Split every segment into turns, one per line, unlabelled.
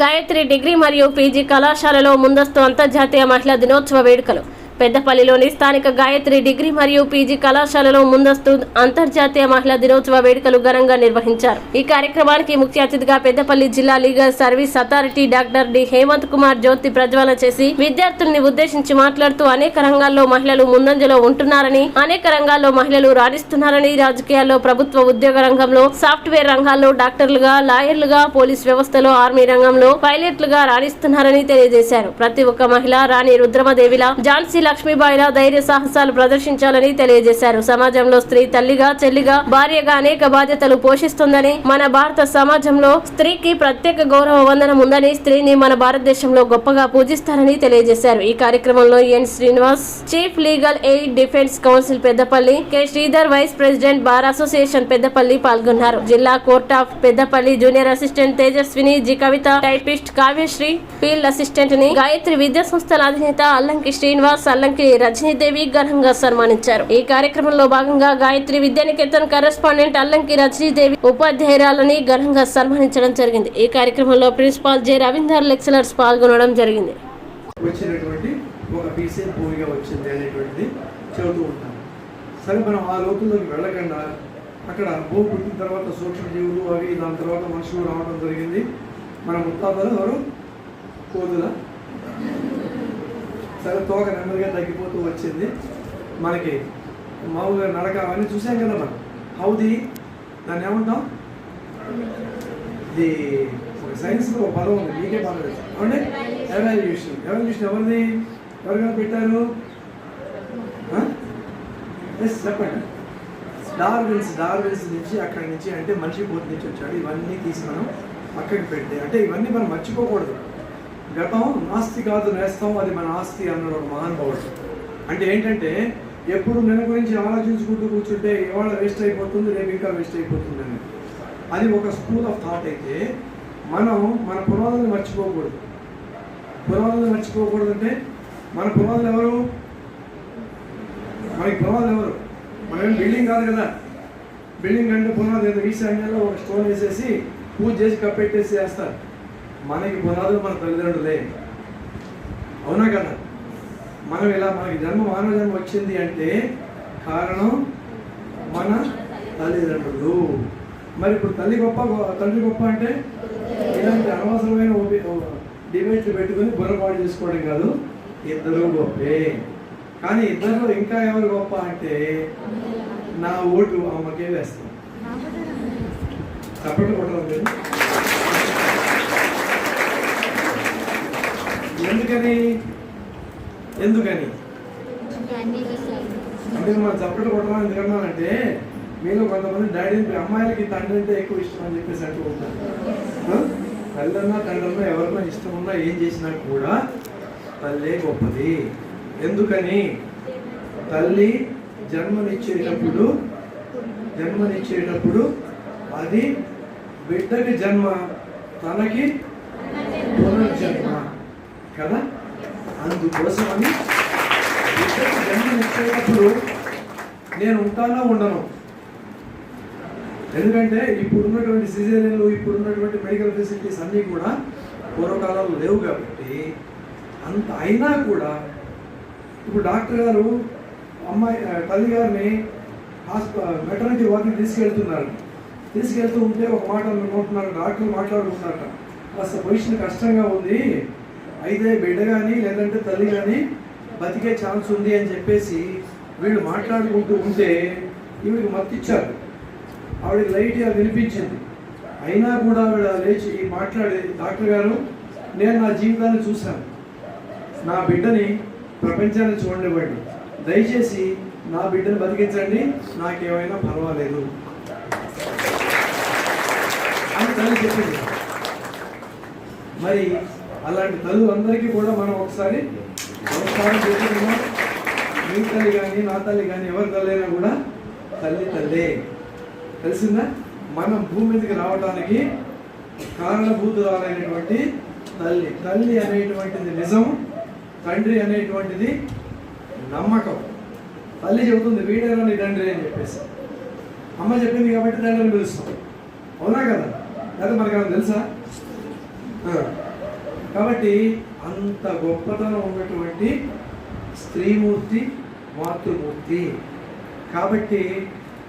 Gayatri degree మరియు PG కళాశాలలో ముందస్తు అంతర్జాతీయ మహిళా దినోత్సవ వేడుకలు. పెద్దపల్లిలోని స్థానిక గాయత్రి డిగ్రీ మరియు పీజీ కళాశాలలో ముందస్తు అంతర్జాతీయ మహిళా దినోత్సవ వేడుకలు ఘనంగా నిర్వహించారు. ఈ కార్యక్రమానికి ముఖ్య అతిథిగా పెద్దపల్లి జిల్లా legal service authority doctor D. Hemant Kumar జ్యోతి ప్రజ్వలన చేసి విద్యార్థుల్ని ఉద్దేశించి మాట్లాడుతూ అనేక రంగాల్లో మహిళలు ముందంజలో ఉంటున్నారని అనేక రంగాల్లో మహిళలు రాణిస్తున్నారని రాజకీయాల్లో ప్రభుత్వ ఉద్యోగ రంగంలో సాఫ్ట్వేర్ రంగాల్లో డాక్టర్లుగా లాయర్లుగా పోలీస్ వ్యవస్థలో ఆర్మీ రంగంలో పైలట్లుగా రాణిస్తున్నారని తెలియజేశారు. ప్రతి ఒక్క మహిళ రాణి రుద్రమదేవిలా ఝాన్సీ లక్ష్మీబాయిలా ధైర్య సాహసాలు ప్రదర్శించాలని తెలియజేశారు. సమాజంలో స్త్రీ తల్లిగా చెల్లిగా భార్యగా అనేక బాధ్యతలు పోషిస్తుందని మన భారత సమాజంలో స్త్రీకి ప్రత్యేక గౌరవ వందనం ఉందని స్త్రీని మన భారతదేశంలో గొప్పగా పూజిస్తారని తెలియజేశారు. ఈ కార్యక్రమంలో N. Srinivas chief legal aid defence council Peddapalli K. Sridhar vice president bar association Peddapalli పాల్గొన్నారు. జిల్లా court of Peddapalli junior assistant Tejaswini G. Kavitha typist Kavyasri field అసిస్టెంట్ని Gayatri విద్యా సంస్థల అధినేత అల్లంకి శ్రీనివాస్ అల్లంకి రజనీదేవి ఘనంగా సన్మానించారు. ఈ కార్యక్రమంలో భాగంగా గాయత్రి విద్యానికేతన్ కరెస్పాండెంట్ అల్లంకి రజనీదేవి ఉపాధ్యాయురాలని ఘనంగా సన్మానించడం జరిగింది. ఈ కార్యక్రమంలో ప్రిన్సిపాల్ జె రవీందర్ లెక్చరర్స్ పాల్గొనడం జరిగింది.
సరే మనం ఆ లోతుల్లోకి వెళ్ళకుండా అక్కడ భూమి పుట్టిన తర్వాత సూక్ష్మజీవులు అవి దాని తర్వాత మనుషులు రావడం జరిగింది. మన ముత్తాతలు ఎవరు? కోదుల సరే తోక నెమ్మదిగా తగ్గిపోతూ వచ్చింది. మనకి మామూలుగా నడక అవన్నీ చూసాం కదా మనం. హౌది దాన్ని ఏమంటాం? ఇది సైన్స్లో ఒక పదం ఉంది. మీకే పదం అవునండి ఎవాల్యూషన్ ఎవాల్యూషన్ ఎవరిది? ఎవరికైనా పెట్టారు? ఎస్ చెప్పండి. డార్విన్స్ డార్విన్స్ నుంచి అక్కడి నుంచి అంటే మనిషి పోతు నుంచి వచ్చాడు. ఇవన్నీ తీసి మనం పక్కకి పెడితే అంటే ఇవన్నీ మనం మర్చిపోకూడదు. గతం నాస్తి కాదు నేస్తాం అది మన ఆస్తి అన్నాడు ఒక మహానుభావుడు అంటే ఏంటంటే ఎప్పుడు నిన్న గురించి ఆలోచించుకుంటూ కూర్చుంటే ఇవాళ వేస్ట్ అయిపోతుంది రేపు ఇంకా వేస్ట్ అయిపోతుంది అని. అది ఒక స్కూల్ ఆఫ్ థాట్ అయితే మనం మన పునాదులు మర్చిపోకూడదు. పునాదులు మర్చిపోకూడదు అంటే మన పునాదులు ఎవరు? మనకి పునాదులు ఎవరు? మనం బిల్డింగ్ కాదు కదా. బిల్డింగ్ అంటే పునాది ఏదో ఈశాన్యంలో ఒక స్టోన్ వేసేసి పూజ చేసి కప్పెట్టేసి వేస్తారు. మనకి పునాదులు మన తల్లిదండ్రులే. అవునా కదా మనం ఇలా మనకి జన్మ మానవ జన్మ వచ్చింది అంటే కారణం మన తల్లిదండ్రులు. మరి ఇప్పుడు తల్లి గొప్ప తండ్రి గొప్ప అంటే ఇలాంటి అనవసరమైన డిబేట్లు పెట్టుకుని బుర్రపాటు చేసుకోవడం కాదు ఇద్దరు గొప్పే. కానీ ఇద్దరు ఇంకా ఎవరు గొప్ప అంటే నా ఓటు అమ్మకే వేస్తాం. చప్పట్లు కొట్టడం లేదు ఎందుకని? ఎందుకని? అంటే మనం చప్పట్లు కొట్టడం ఎందుకన్నానంటే మీలో కొంతమంది డాడీని అమ్మాయిలకి తండ్రి అంటే ఎక్కువ ఇష్టం అని చెప్పేసి అంటూ ఉంటారు ఆ? తల్లన్నా తండ్రన్నా ఎవరికైనా ఇష్టం ఉన్నా ఏం చేసినా కూడా తల్లే గొప్పది. ఎందుకని? తల్లి జన్మనిచ్చేటప్పుడు జన్మనిచ్చేటప్పుడు అది బిడ్డకి జన్మ తనకి పునర్జన్మ. కదా? అందుకోసమని బిడ్డకి జన్మనిచ్చేటప్పుడు నేను ఉంటానో ఉండను? ఎందుకంటే ఇప్పుడు ఉన్నటువంటి సిజేరియన్లు ఇప్పుడు ఉన్నటువంటి మెడికల్ ఫెసిలిటీస్ అన్నీ కూడా పూర్వకాలంలో లేవు కాబట్టి అంత అయినా కూడా ఇప్పుడు డాక్టర్ గారు అమ్మాయి తల్లి గారిని హాస్పిటల్ మెటర్నిటీ వార్డుకి తీసుకెళ్తున్నారు. తీసుకెళ్తూ ఉంటే ఒక మాట అనుకుంటున్నారు డాక్టర్ మాట్లాడుకుంటున్నారట. కాస్త పొజిషన్ కష్టంగా ఉంది. అయితే బిడ్డ కానీ లేదంటే తల్లి కానీ బతికే ఛాన్స్ ఉంది అని చెప్పేసి వీళ్ళు మాట్లాడుకుంటూ ఉంటే ఈవిడికి మత్తిచ్చారు. ఆవిడకి లైట్గా వినిపించింది. అయినా కూడా ఆవిడ లేచి మాట్లాడేది డాక్టర్ గారు నేను నా జీవితాన్ని చూశాను. నా బిడ్డని ప్రపంచాన్ని చూడనివ్వండి. దయచేసి నా బిడ్డను బతికించండి. నాకేమైనా పర్వాలేదు. అని తల్లి చెప్పింది. మరి అలాంటి తల్లులందరికీ కూడా మనం ఒకసారి నమస్కారం చేసుకుందాం. మీ తల్లి కానీ నా తల్లి కానీ ఎవరి తల్లైనా కూడా తల్లి తల్లే. తెలిసిందా? మనం భూమి మీదకి రావడానికి కారణభూతురాలైనటువంటి తల్లి. తల్లి అనేటువంటిది నిజం తండ్రి అనేటువంటిది నమ్మకం. తల్లి చెబుతుంది వీడేరా నీ తండ్రి అని చెప్పేసి. అమ్మ చెప్పింది కాబట్టి తండ్రిని పిలుస్తాం. అవునా కదా? లేదా మనకు తెలుసా? కాబట్టి అంత గొప్పతనం ఉన్నటువంటి స్త్రీమూర్తి మాతృమూర్తి. కాబట్టి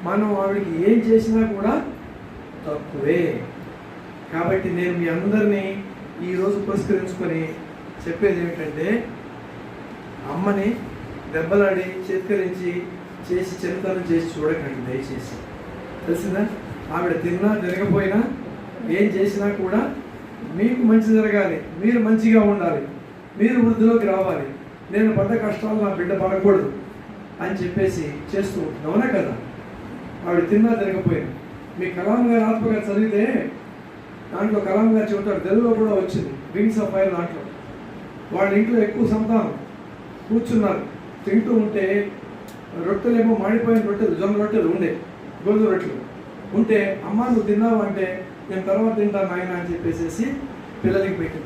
మనం ఆవిడకి ఏం చేసినా కూడా తక్కువే. కాబట్టి నేను మీ అందరినీ ఈరోజు పురస్కరించుకొని చెప్పేది ఏమిటంటే అమ్మని దెబ్బలాడి చేత్కరించి చేసి చిన్నతనం చేసి చూడకండి దయచేసి. తెలిసిందా? ఆవిడ తిన్నా తిరగపోయినా ఏం చేసినా కూడా మీకు మంచి జరగాలి మీరు మంచిగా ఉండాలి మీరు వృద్ధిలోకి రావాలి. నేను పడ్డ కష్టాలు నా బిడ్డ పడకూడదు అని చెప్పేసి చేస్తూ ఉంటుంది కదా? ఆవిడ తిన్నా తిరగపోయినా మీ కలాం గారు ఆత్మగారు చదివితే దాంట్లో కలాం గారు చెబుతాడు తెలుగులో కూడా వచ్చింది. వింగ్స్ ఆఫ్ ఫైర్ దాంట్లో. వాళ్ళ ఇంట్లో ఎక్కువ సంతానం. కూర్చున్నారు. తింటూ ఉంటే రొట్టెలేమో మాడిపోయిన రొట్టెలు జొన్న రొట్టెలు ఉండే గోధుమ రొట్టెలు. ఉంటే అమ్మ నువ్వు తిన్నావు? అంటే నేను తర్వాత తింటాను నాయన అని చెప్పేసి పిల్లలకి పెట్టింది.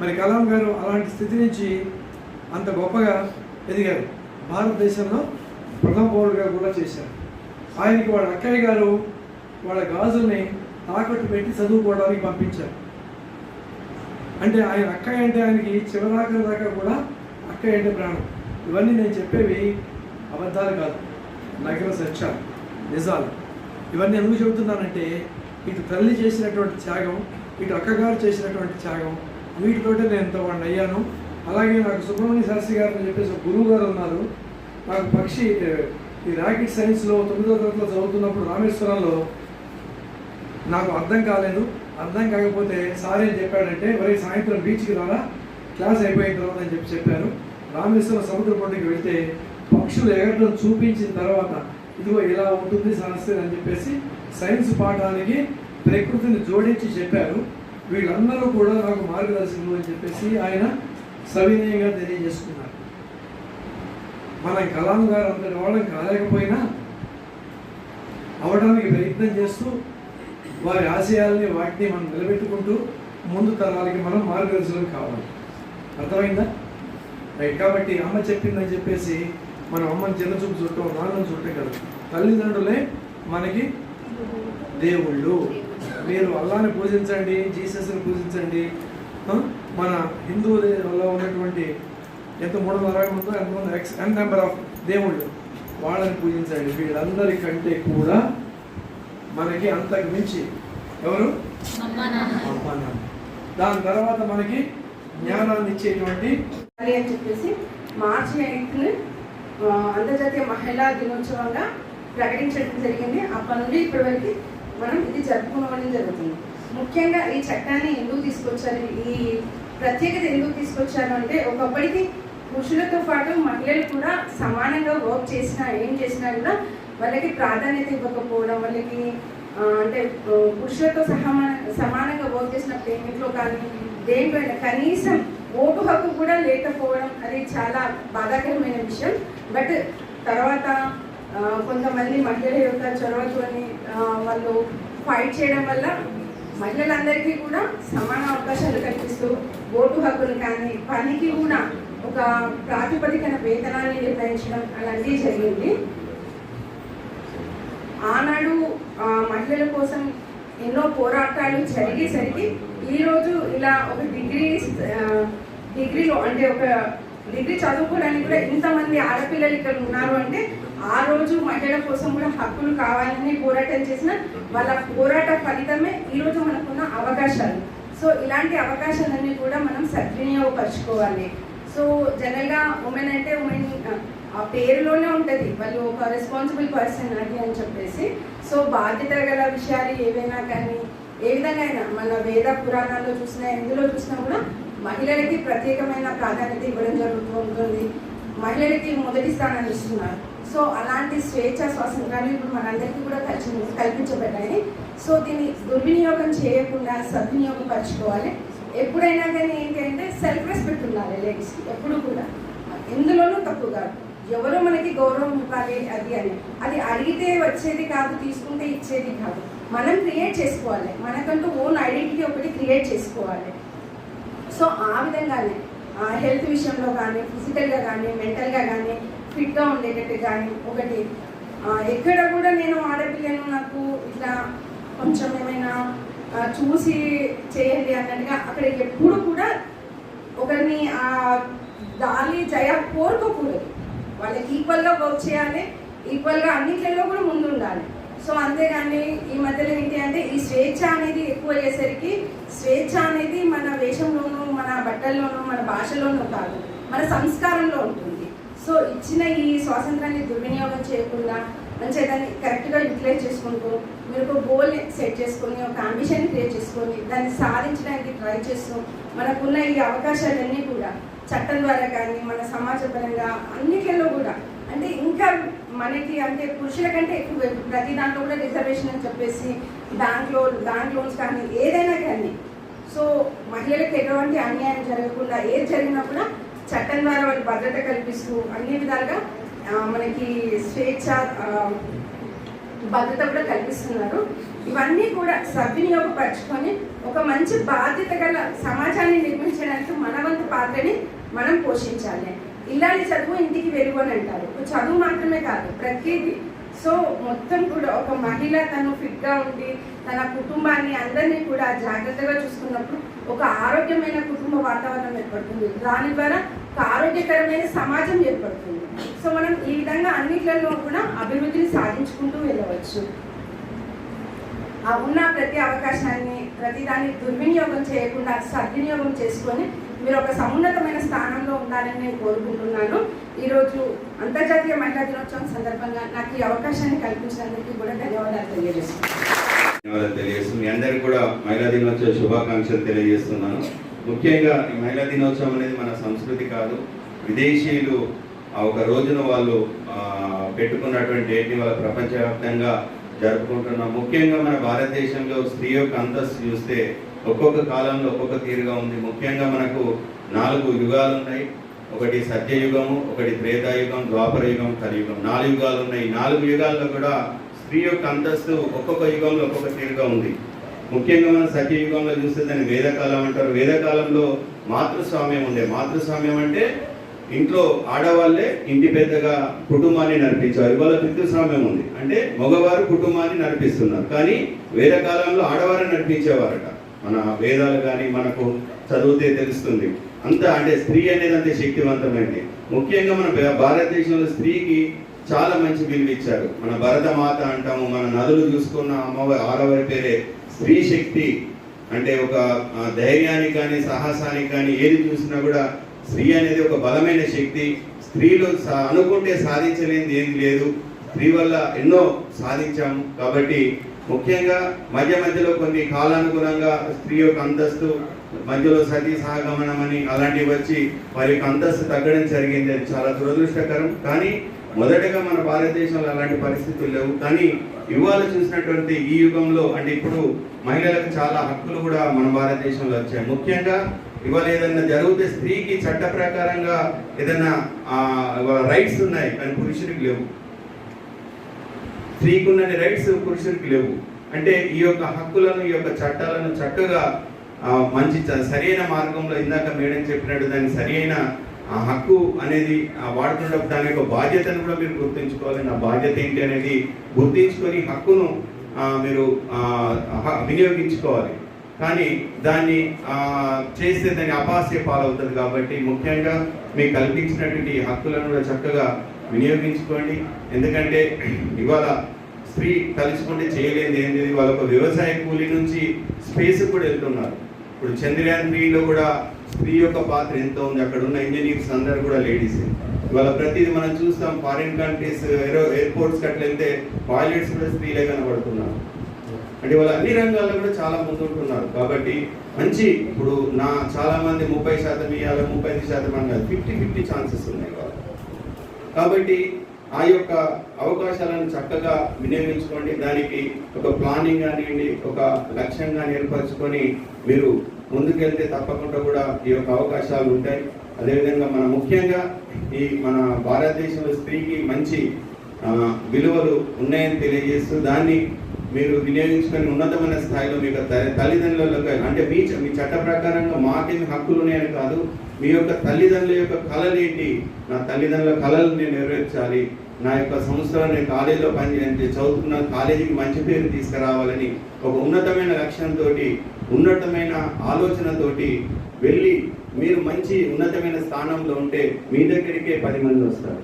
మరి కలాం గారు అలాంటి స్థితి నుంచి అంత గొప్పగా ఎదిగారు. భారతదేశంలో ప్రథమ పౌరుడుగా కూడా చేశారు. ఆయనకి వాళ్ళ అక్కయ్య గారు వాళ్ళ గాజుల్ని తాకట్టు పెట్టి చదువుకోవడానికి పంపించారు. అంటే ఆయన అక్కయ్య అంటే ఆయనకి చివరాఖరి దాకా కూడా అక్కయ్య అంటే ప్రాణం. ఇవన్నీ నేను చెప్పేవి అబద్ధాలు కాదు. నగర సత్యాలు నిజాలు. ఇవన్నీ ఎందుకు చెబుతున్నానంటే ఇటు తల్లి చేసినటువంటి త్యాగం ఇటు అక్కగారు చేసినటువంటి త్యాగం వీటితోటే నేను ఎంతో వాడిని అయ్యాను. అలాగే నాకు సుబ్రహ్మణ్య శాస్త్రి గారు అని చెప్పేసి ఒక గురువు గారు ఉన్నారు. నాకు పక్షి ఈ రాకెట్ సైన్స్లో తొమ్మిదో తరగతిలో చదువుతున్నప్పుడు రామేశ్వరంలో నాకు అర్థం కాలేదు. అర్థం కాకపోతే సార్ ఏం చెప్పాడంటే మరి సాయంత్రం బీచ్కి రారా? క్లాస్ అయిపోయిన తర్వాత అని చెప్పి చెప్పారు. రామేశ్వరం సముద్ర పొండికి వెళ్తే పక్షులు ఎగరడం చూపించిన తర్వాత ఇదిగో ఇలా ఉంటుంది సమస్య అని చెప్పేసి సైన్స్ పాఠానికి ప్రకృతిని జోడించి చెప్పారు. వీళ్ళందరూ కూడా నాకు మార్గదర్శకులు అని చెప్పేసి ఆయన సవినయంగా తెలియజేసుకున్నారు. మన కలాం గారు అంతటి వాళ్ళం కాలేకపోయినా అవడానికి ప్రయత్నం చేస్తూ వారి ఆశయాల్ని వాటిని మనం నిలబెట్టుకుంటూ ముందు తరాలకి మనం మార్గదర్శనం కావాలి. అర్థమైందా? రైట్ కాబట్టి అమ్మ చెప్పిందని చెప్పేసి మనం అమ్మని చిన్న చూపు చుట్టం నాన్నని చుట్టం కదా. తల్లిదండ్రులే మనకి దేవుళ్ళు. మీరు అల్లాని పూజించండి జీసస్ని పూజించండి. మన మన హిందువులలో ఉన్నటువంటి ఎంత మూడు వందల అరవై మంది ఎంతమంది ఎక్స్ ఎన్ నెంబర్ ఆఫ్ దేవుళ్ళు. వాళ్ళని పూజించండి. వీళ్ళందరికంటే కూడా మనకి అంతకు మించి ఎవరు? దాని తర్వాత మనకి జ్ఞానాన్ని ఇచ్చేటువంటి
అని అని చెప్పేసి మార్చి ఎయిత్ అంతర్జాతీయ మహిళా దినోత్సవంగా ప్రకటించడం జరిగింది. అప్పటి నుండి ఇప్పటి వరకు మనం ఇది జరుపుకోవడం జరుగుతుంది. ముఖ్యంగా ఈ చట్టాన్ని ఎందుకు తీసుకొచ్చారు? ఈ ప్రత్యేకత ఎందుకు తీసుకొచ్చారు అంటే ఒకప్పటికి పురుషులతో పాటు మహిళలు కూడా సమానంగా వర్క్ చేసినా ఏం చేసినా కూడా వాళ్ళకి ప్రాధాన్యత ఇవ్వకపోవడం వాళ్ళకి అంటే పురుషులతో సమాన సమానంగా వర్క్ చేసిన పేమెంట్లో కానీ దేనిపైన కనీసం ఓటు హక్కు కూడా లేకపోవడం అది చాలా బాధాకరమైన విషయం. బట్ తర్వాత కొంతమంది మహిళల యొక్క చొరవతోని వాళ్ళు ఫైట్ చేయడం వల్ల మహిళలందరికీ కూడా సమాన అవకాశాలు కల్పిస్తూ ఓటు హక్కులు కానీ పనికి కూడా ఒక ప్రాతిపదికన వేతనాన్ని నిర్ణయించడం అలాంటివి జరిగింది. ఆనాడు మహిళల కోసం ఎన్నో పోరాటాలు జరిగేసరికి ఈరోజు ఇలా ఒక డిగ్రీ డిగ్రీలో అంటే ఒక డిగ్రీ చదువుకోవడానికి కూడా ఇంతమంది ఆడపిల్లలు ఇక్కడ ఉన్నారు అంటే ఆ రోజు మహిళల కోసం కూడా హక్కులు కావాలని పోరాటం చేసిన వాళ్ళ పోరాట ఫలితమే ఈరోజు మనకున్న అవకాశాలు. సో ఇలాంటి అవకాశాలన్నీ కూడా మనం సద్వినియోగపరచుకోవాలి. సో జనరల్గా ఉమెన్ అంటే ఉమెన్ ఆ పేరులోనే ఉంటుంది. వాళ్ళు ఒక రెస్పాన్సిబుల్ పర్సన్ అది అని చెప్పేసి. సో బాధ్యత గల విషయాలు ఏవైనా కానీ ఏ విధంగా అయినా మన వేద పురాణాల్లో చూసినా ఎందులో చూసినా కూడా మహిళలకి ప్రత్యేకమైన ప్రాధాన్యత ఇవ్వడం జరుగుతూ ఉంటుంది. మహిళలకి మొదటి స్థానాన్ని ఇస్తున్నారు. సో అలాంటి స్వేచ్ఛ స్వాతంత్రాలు ఇప్పుడు మనందరికీ కూడా కల్చి కల్పించబడ్డాయి. సో దీన్ని దుర్వినియోగం చేయకుండా సద్వినియోగపరచుకోవాలి. ఎప్పుడైనా కానీ ఏంటంటే సెల్ఫ్ రెస్పెక్ట్ ఉండాలి లేడీస్కి ఎప్పుడు కూడా. ఎందులోనూ తప్పు కాదు. ఎవరో మనకి గౌరవం ఇవ్వాలి అది అని. అది అడిగితే వచ్చేది కాదు తీసుకుంటే ఇచ్చేది కాదు. మనం క్రియేట్ చేసుకోవాలి. మనకంటూ ఓన్ ఐడెంటిటీ ఒకటి క్రియేట్ చేసుకోవాలి. సో ఆ విధంగానే హెల్త్ విషయంలో కానీ ఫిజికల్గా కానీ మెంటల్గా కానీ ఫిట్గా ఉండేటట్టు కానీ ఒకటి. ఎక్కడ కూడా నేను ఆడపిల్లను నాకు ఇట్లా కొంచెం ఏమైనా చూసి చేయండి అన్నట్టుగా అక్కడ ఎప్పుడు కూడా ఒకరిని ఆ దాలి జయ కోరుకోకూడదు. వాళ్ళకి ఈక్వల్గా వర్క్ చేయాలి ఈక్వల్గా అన్నిట్లలో కూడా ముందు ఉండాలి సో అంతేగాని ఈ మధ్యలో ఏంటి అంటే ఈ స్వేచ్ఛ అనేది ఎక్కువ అయ్యేసరికి స్వేచ్ఛ అనేది మన వేషంలోనూ మన బట్టల్లోనూ మన భాషలోనూ కాదు మన సంస్కారంలో ఉంటుంది. సో ఇచ్చిన ఈ స్వాతంత్రాన్ని దుర్వినియోగం చేయకుండా మంచిగా దాన్ని కరెక్ట్గా యూటిలైజ్ చేసుకుంటూ మీరు ఒక గోల్ సెట్ చేసుకొని ఒక అంబిషన్ క్రియేట్ చేసుకొని దాన్ని సాధించడానికి ట్రై చేస్తూ మనకున్న ఈ అవకాశాలన్నీ కూడా చట్టం ద్వారా కానీ మన సమాజపరంగా అన్నిట్లలో కూడా అంటే ఇంకా మనకి అంటే పురుషుల కంటే ఎక్కువ ప్రతి దాంట్లో కూడా రిజర్వేషన్ అని చెప్పేసి బ్యాంక్ లోన్ బ్యాంక్ లోన్స్ కానీ ఏదైనా కానీ. సో మహిళలకు ఎటువంటి అన్యాయం జరగకుండా ఏది జరిగినా కూడా చట్టం ద్వారా వాళ్ళకి భద్రత కల్పిస్తూ అన్ని విధాలుగా మనకి స్వేచ్ఛ భద్రత కూడా కల్పిస్తున్నారు. ఇవన్నీ కూడా సద్వినియోగపరచుకొని ఒక మంచి బాధ్యత గల సమాజాన్ని నిర్మించడానికి మన వంతు పాత్రని మనం పోషించాలి. ఇల్లాలి చదువు ఇంటికి వెలుగు అని అంటారు. ఒక చదువు మాత్రమే కాదు ప్రతిదీ. సో మొత్తం కూడా ఒక మహిళ తను ఫిట్గా ఉండి తన కుటుంబాన్ని అందరినీ కూడా జాగ్రత్తగా చూసుకున్నప్పుడు ఒక ఆరోగ్యమైన కుటుంబ వాతావరణం ఏర్పడుతుంది. దాని ద్వారా ఒక ఆరోగ్యకరమైన సమాజం ఏర్పడుతుంది. సో మనం ఈ విధంగా అన్నిట్లలో కూడా అభివృద్ధిని సాధించుకుంటూ వెళ్ళవచ్చు. ఆ ఉన్న ప్రతి అవకాశాన్ని ప్రతిదాన్ని దుర్వినియోగం చేయకుండా సద్వినియోగం చేసుకొని మీరు ఒక సమున్నతమైన స్థానంలో ఉండాలని నేను కోరుకుంటున్నాను. ఈరోజు అంతర్జాతీయ మహిళా దినోత్సవం సందర్భంగా నాకు ఈ అవకాశాన్ని కల్పించినందుకు కూడా ధన్యవాదాలు తెలియజేస్తున్నాను.
ధన్యవాదాలు తెలియజేస్తున్నాను మీ అందరికీ కూడా మహిళా దినోత్సవ శుభాకాంక్షలు తెలియజేస్తున్నాను. ముఖ్యంగా ఈ మహిళా దినోత్సవం అనేది మన సంస్కృతి కాదు. విదేశీయులు ఆ ఒక రోజున వాళ్ళు పెట్టుకున్నటువంటి డేట్ని వాళ్ళ ప్రపంచవ్యాప్తంగా జరుపుకుంటున్నాం. ముఖ్యంగా మన భారతదేశంలో స్త్రీ యొక్క అంతస్తు చూస్తే ఒక్కొక్క కాలంలో ఒక్కొక్క తీరుగా ఉంది. ముఖ్యంగా మనకు నాలుగు యుగాలు ఉన్నాయి. ఒకటి సత్యయుగము ఒకటి త్రేతాయుగం ద్వాపర యుగం కలియుగం. నాలుగు యుగాలు ఉన్నాయి. నాలుగు యుగాల్లో కూడా స్త్రీ యొక్క అంతస్తు ఒక్కొక్క యుగంలో ఒక్కొక్క తీరుగా ఉంది. ముఖ్యంగా మనం సత్యయుగంలో చూస్తే దాన్ని వేదకాలం అంటారు. వేదకాలంలో మాతృస్వామ్యం ఉండే. మాతృస్వామ్యం అంటే ఇంట్లో ఆడవాళ్ళే ఇంటి పెద్దగా కుటుంబాన్ని నడిపించారు. ఇవాళ పితృస్వామ్యం ఉంది. అంటే మగవారు కుటుంబాన్ని నడిపిస్తున్నారు. కానీ వేదకాలంలో ఆడవారు నడిపించేవారట. మన వేదాలు కానీ మనకు చదివితే తెలుస్తుంది. అంత అంటే స్త్రీ అనేది అంతే శక్తివంతమైంది. ముఖ్యంగా మన భారతదేశంలో స్త్రీకి చాలా మంచి విలువ ఇచ్చారు. మన భరత మాత అంటాము మన నదులు చూసుకున్న అమ్మవారి ఆడవారి పేరే స్త్రీ శక్తి అంటే ఒక ధైర్యానికి కానీ సాహసానికి కానీ ఏది చూసినా కూడా స్త్రీ అనేది ఒక బలమైన శక్తి. స్త్రీలు సా- అనుకుంటే సాధించలేనిది ఏది లేదు. స్త్రీ వల్ల ఎన్నో సాధించాము. కాబట్టి ముఖ్యంగా మధ్య మధ్యలో కొన్ని కాలానుగుణంగా స్త్రీ యొక్క అంతస్తు మధ్యలో సతీ సహగమనం అని అలాంటివి వచ్చి వారి యొక్క అంతస్తు తగ్గడం జరిగింది. అది చాలా దురదృష్టకరం. కానీ మొదటగా మన భారతదేశంలో అలాంటి పరిస్థితులు లేవు. కానీ ఇవాళ చూసినటువంటి ఈ యుగంలో అంటే ఇప్పుడు మహిళలకు చాలా హక్కులు కూడా మన భారతదేశంలో వచ్చాయి. ముఖ్యంగా ఇవాళ ఏదైనా జరిగితే స్త్రీకి చట్ట ప్రకారంగా ఏదైనా రైట్స్ ఉన్నాయి కానీ పురుషుడికి లేవు. స్త్రీకి ఉన్న రైట్స్ పురుషుడికి లేవు. అంటే ఈ యొక్క హక్కులను ఈ యొక్క చట్టాలను చక్కగా మంచి సరైన మార్గంలో ఇందాక మేడం చెప్పినట్టు దాన్ని సరైన ఆ హక్కు అనేది ఆ, వాడుతున్నప్పుడు దాని యొక్క బాధ్యతను కూడా మీరు గుర్తుంచుకోవాలి. నా బాధ్యత ఏంటి అనేది గుర్తించుకొని హక్కును మీరు వినియోగించుకోవాలి. కానీ దాన్ని చేస్తే దాన్ని అపాస్య పాలవుతుంది కాబట్టి ముఖ్యంగా మీకు కల్పించినటువంటి హక్కులను కూడా చక్కగా వినియోగించుకోండి. ఎందుకంటే ఇవాళ స్త్రీ తలుచుకుంటే చేయలేదు ఏం లేదు వాళ్ళ ఒక వ్యవసాయ కూలి నుంచి స్పేస్ కూడా వెళ్తున్నారు. ఇప్పుడు చంద్రయాన్ త్రీలో కూడా స్త్రీ యొక్క పాత్ర ఎంత ఉంది? అక్కడ ఉన్న ఇంజనీర్స్ అందరు కూడా లేడీస్. ఇవాళ ప్రతిదీ మనం చూస్తాం ఫారిన్ కంట్రీస్ ఏరో ఎయిర్పోర్ట్స్ అట్లా వెళ్తే పైలట్స్ కూడా స్త్రీలే కనబడుతున్నారు. అంటే వాళ్ళు అన్ని రంగాల్లో కూడా చాలా ముందుంటున్నారు. కాబట్టి మంచి ఇప్పుడు నా చాలా మంది ముప్పై శాతం ఇవ్వాలి ముప్పై ఐదు శాతం అన్నారు. ఫిఫ్టీ ఫిఫ్టీ ఛాన్సెస్ ఉన్నాయి వాళ్ళు కాబట్టి ఆ యొక్క అవకాశాలను చక్కగా వినియోగించుకోండి. దానికి ఒక ప్లానింగ్ కానివ్వండి ఒక లక్ష్యంగా ఏర్పరచుకొని మీరు ముందుకెళ్తే తప్పకుండా కూడా ఈ యొక్క అవకాశాలు ఉంటాయి. అదేవిధంగా మన ముఖ్యంగా ఈ మన భారతదేశంలో స్త్రీకి మంచి విలువలు ఉన్నాయని తెలియజేస్తూ దాన్ని మీరు వినియోగించుకొని ఉన్నతమైన స్థాయిలో మీకు తల్లి- తల్లిదండ్రులకు అంటే మీ మీ చట్ట ప్రకారంగా మాకేమి హక్కులు ఉన్నాయని కాదు మీ యొక్క తల్లిదండ్రుల యొక్క కళలు ఏంటి? నా తల్లిదండ్రుల కళలు నేను నెరవేర్చాలి. నా యొక్క సంస్థలో నేను కాలేజీలో పని అంటే చదువుతున్న కాలేజీకి మంచి పేరు తీసుకురావాలని ఒక ఉన్నతమైన లక్ష్యంతో ఉన్నతమైన ఆలోచనతోటి వెళ్ళి మీరు మంచి ఉన్నతమైన స్థానంలో ఉంటే మీ దగ్గరికే పది మంది వస్తారు.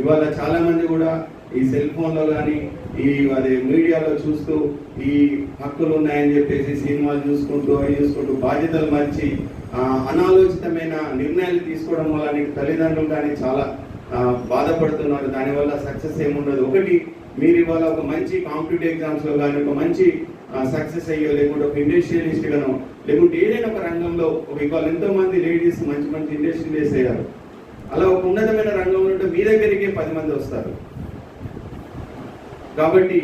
ఇవాళ చాలామంది కూడా ఈ సెల్ ఫోన్లో కానీ ఈ అదే మీడియాలో చూస్తూ ఈ హక్కులు ఉన్నాయని చెప్పేసి సినిమాలు చూసుకుంటూ అవి చూసుకుంటూ బాధ్యతలు మర్చి అనాలోచితమైన నిర్ణయాలు తీసుకోవడం వల్ల నీకు తల్లిదండ్రులు కానీ చాలా బాధపడుతున్నారు. దానివల్ల సక్సెస్ ఏముండదు. ఒకటి మీరు ఇవాళ ఒక మంచి కాంపిటేటివ్ ఎగ్జామ్స్లో కానీ ఒక మంచి సక్సెస్ అయ్యో లేకుంటే ఒక ఇండస్ట్రియలిస్ట్ గానో లేకుంటే ఏదైనా ఒక రంగంలో ఒక ఇవాళ ఎంతో మంది లేడీస్ మంచి మంచి ఇండస్ట్రియలిస్ట్ అయ్యారు. అలా ఒక ఉన్నతమైన రంగంలో ఉంటే మీ దగ్గరికి పది మంది వస్తారు. కాబట్టి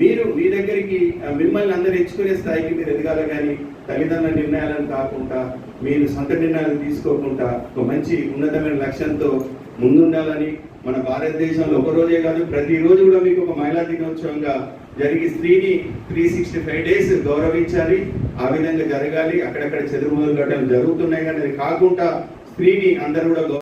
మీరు మీ దగ్గరికి మిమ్మల్ని అందరు ఎంచుకునే స్థాయికి మీరు ఎదగాలి కానీ తల్లిదండ్రుల నిర్ణయాలను కాకుండా మీరు సొంత నిర్ణయాలు తీసుకోకుండా ఒక మంచి ఉన్నతమైన లక్ష్యంతో ముందుండాలని మన భారతదేశంలో ఒకరోజే కాదు ప్రతిరోజు కూడా మీకు ఒక మహిళా దినోత్సవంగా జరిగి స్త్రీని త్రీ సిక్స్టీ ఫైవ్ డేస్ గౌరవించాలి ఆ విధంగా జరగాలి. అక్కడక్కడ చెదురు మొదలు జరుగుతున్నాయి. కానీ అది కాకుండా స్త్రీని అందరూ కూడా